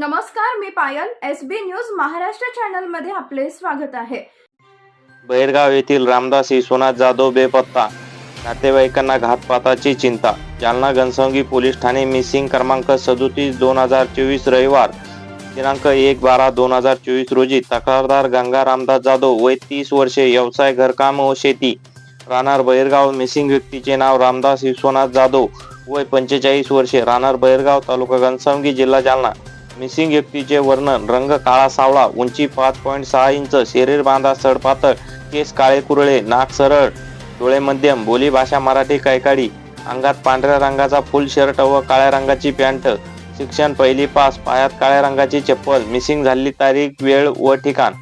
नमस्कार मी Payal S B news Maharashtra चॅनलमध्ये आपले स्वागत आहे. बहिरगाव येथील रामदास विश्वनाथ जाधव बेपत्ता नातेवाईकांना घातपाताची चिंता. जालना घनसंगी पोलीस ठाणे मिसिंग क्रमांक सदोतीस दोन हजार चोवीस रविवार दिनांक एक बारा दोन हजार चोवीस रोजी तक्रारदार गंगा रामदास जाधव वय तीस वर्षे व्यवसाय घरकाम व शेती. राहणार बहिरगाव मिसिंग व्यक्तीचे नाव रामदास विश्वनाथ जाधव वय पंचेचाळीस वर्षे राहणार बहिरगाव तालुका घनसंगी जिल्हा जालना. मिसिंग व्यक्तीचे वर्णन. रंग काळा सावळा उंची पाच पॉईंट सहा इंच शरीर बांधा सडपातळ केस काळे कुरळे नाक सरळ डोळे मध्यम बोली भाषा मराठी कैकाडी अंगात पांढऱ्या रंगाचा फुल शर्ट व काळ्या रंगाची पॅन्ट शिक्षण पहिली पास पायात काळ्या रंगाची चप्पल मिसिंग झालेली तारीख वेळ व ठिकाण.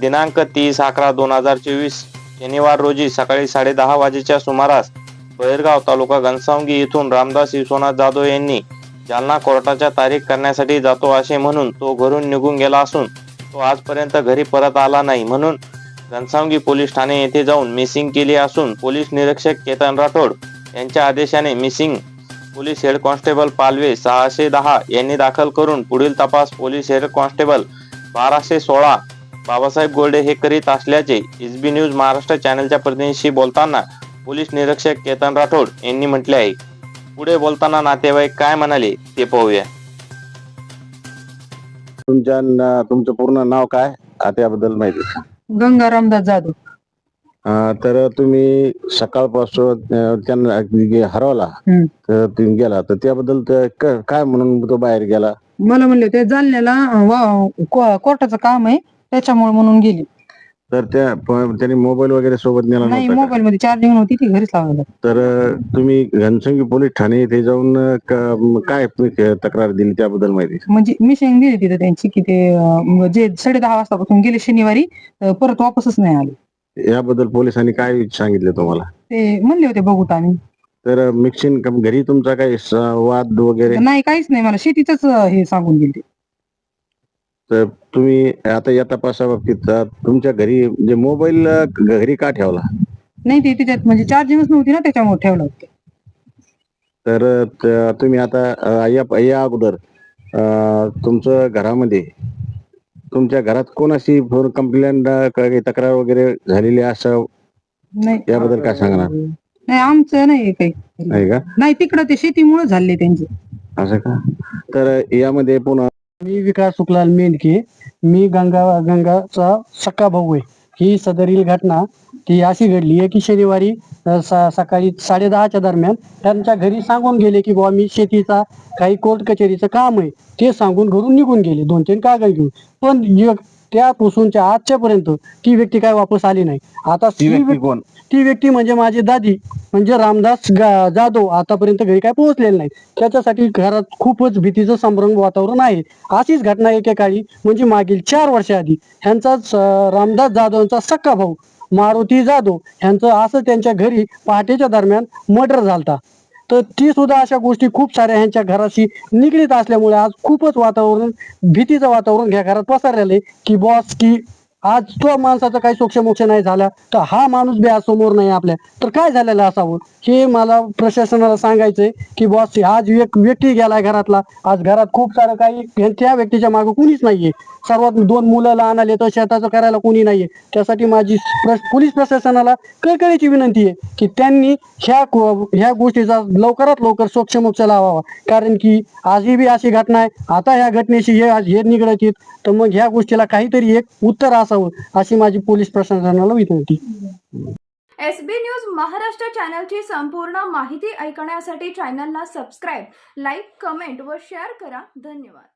दिनांक तीस अकरा दोन हजार चोवीस शनिवार रोजी सकाळी साडेदहा वाजेच्या सुमारास बहिरगाव तालुका घनसावंगी येथून रामदास विश्वनाथ जाधव यांनी ज्यांना कोर्टाच्या तारीख करण्यासाठी जातो असे म्हणून तो घरून निघून गेला असून तो आजपर्यंत घरी परत आला नाही. म्हणून घनसावंगी पोलीस ठाणे येथे जाऊन मिसिंग केली असून पोलीस निरीक्षक केतन राठोड यांच्या आदेशाने missing police head constable Palve सहाशे दहा यांनी दाखल करून पुढील तपास पोलीस हेड कॉन्स्टेबल बाराशे सोळा बाबासाहेब गोल्डे हे करीत असल्याचे एसबी न्यूज महाराष्ट्र चॅनलच्या प्रतिनिधीशी बोलताना पोलीस निरीक्षक केतन राठोड यांनी म्हटले आहे. पुढे बोलताना नातेवाईक काय म्हणाले ते पाहूया. तुमच्या न- तुमचं पूर्ण नाव काय? आ, त्याबद्दल माहिती सांग. गंगा रामदास जाधव. अं, तर तुम्ही सकाळपासून अं, त्यांना जे हरवला हम्म. तर तुम्ही गेला तर त्याबद्दल ते क- काय म्हणून तो बाहेर गेला? मला म्हणले ते जालन्याला अं, वा- को- कोर्टाचं काम आहे त्याच्यामुळे म्हणून गेली. तर त्या प- त्यांनी मोबाईल वगैरे सोबत नेला नाही नव्हता का? मोबाईल मध्ये चार्जिंग नव्हती ती घरीच लावलेलं. तर अं, तुम्ही घनसंगी पोलीस ठाणे येथे जाऊन अं, क- काय तुम्ही तक्रार दिली त्याबद्दल माहिती. म्हणजे मिशिंग दिली तिथे त्यांची की ते अं, जे साडे दहा वाजतापासून गेले शनिवारी अं, परत वापसच नाही आले. याबद्दल पोलिसांनी काय सांगितलं तुम्हाला? ते म्हणले होते बघूत आम्ही. तर मिक्सिंग घरी तुमचा काही स- वाद वगैरे? नाही काहीच नाही. मला शेतीच हे सांगून गेले तर तुम्ही आता या तपासाबाबतीत अं, तुमच्या घरी म्हणजे मोबाईल अं, घरी का ठेवला? नाही ते त्याच्यात म्हणजे चार्जिंगच नव्हती ना त्याच्यामुळे ठेवलं होतं. तर त- तुम्ही आता अ, या या अगोदर अ, तुमचं घरामध्ये तुमच्या घरात कोण अशी फोन कंप्लेंट काही तक्रार वगैरे झालेली असं? नाही. याबद्दल काय सांगणार? नाही आमचं नाही काही. आहे का? नाही तिकडं ते शेतीमुळे झाले त्यांचे. असं का? तर यामध्ये पुन्हा मी विकास सुखलाल मेंढके. मी गंगा गंगाचा सक्का भाऊ आहे. ही सदरील घटना ती अशी घडली आहे की शनिवारी अ, सकाळी साडे दहाच्या दरम्यान त्यांच्या घरी सांगून गेले की बुवा मी शेतीचा काही कोर्ट कचेरीचं काम आहे. ते सांगून घरून निघून गेले. दोन तीन कागद घेऊन. पण एक त्यापासूनच्या आजच्यापर्यंत ती व्यक्ती काय वापस आली नाही. आता ती व्यक्ती व्यक्ती- कोण? ती व्यक्ती म्हणजे माझी दादी म्हणजे रामदास गा- जाधव आतापर्यंत घरी काय पोहोचलेले नाही त्याच्यासाठी घरात खूपच भीतीचं संभ्रम वातावरण आहे. अशीच घटना एकेकाळी म्हणजे मागील चार वर्षाआधी ह्यांचाच अं, रामदास जाधवांचा सक्का भाऊ मारुती जाधव ह्यांचं असं त्यांच्या घरी पहाटेच्या दरम्यान मर्डर झालता. तर ती सुद्धा अशा गोष्टी खूप साऱ्या ह्यांच्या घराशी निगडीत असल्यामुळे आज खूपच वातावरण भीतीचं वातावरण ह्या घरात पसरलेलं आहे. की बॉस की आज तो माणसाचा काही सोक्षमोक्ष नाही झाला तर हा माणूस बी आज समोर नाही आपल्या. तर काय झालेलं असावं? हे मला प्रशासनाला सांगायचंय की बॉस आज एक व्यक्ती गेलाय घरातला. आज घरात खूप सारं काही त्या व्यक्तीच्या मागे कुणीच नाहीये. सर्वात दोन मुलं लहान आले तर शेताचं करायला कोणी नाहीये. त्यासाठी माझी पोलीस प्रशासनाला कळकळीची विनंती आहे की त्यांनी ह्या ह्या गोष्टीचा लवकरात लवकर सोक्षमोक्ष लावावा. कारण की आजही बी अशी घटना आहे. आता ह्या घटनेशी हे आज हे निगडत तर मग ह्या गोष्टीला काहीतरी एक उत्तर असावं अशी माझी पोलीस प्रशासनाला विनंती. एस बी न्यूज महाराष्ट्र चॅनलची संपूर्ण माहिती ऐकण्यासाठी चॅनलला सबस्क्राईब लाईक कमेंट व शेअर करा. धन्यवाद.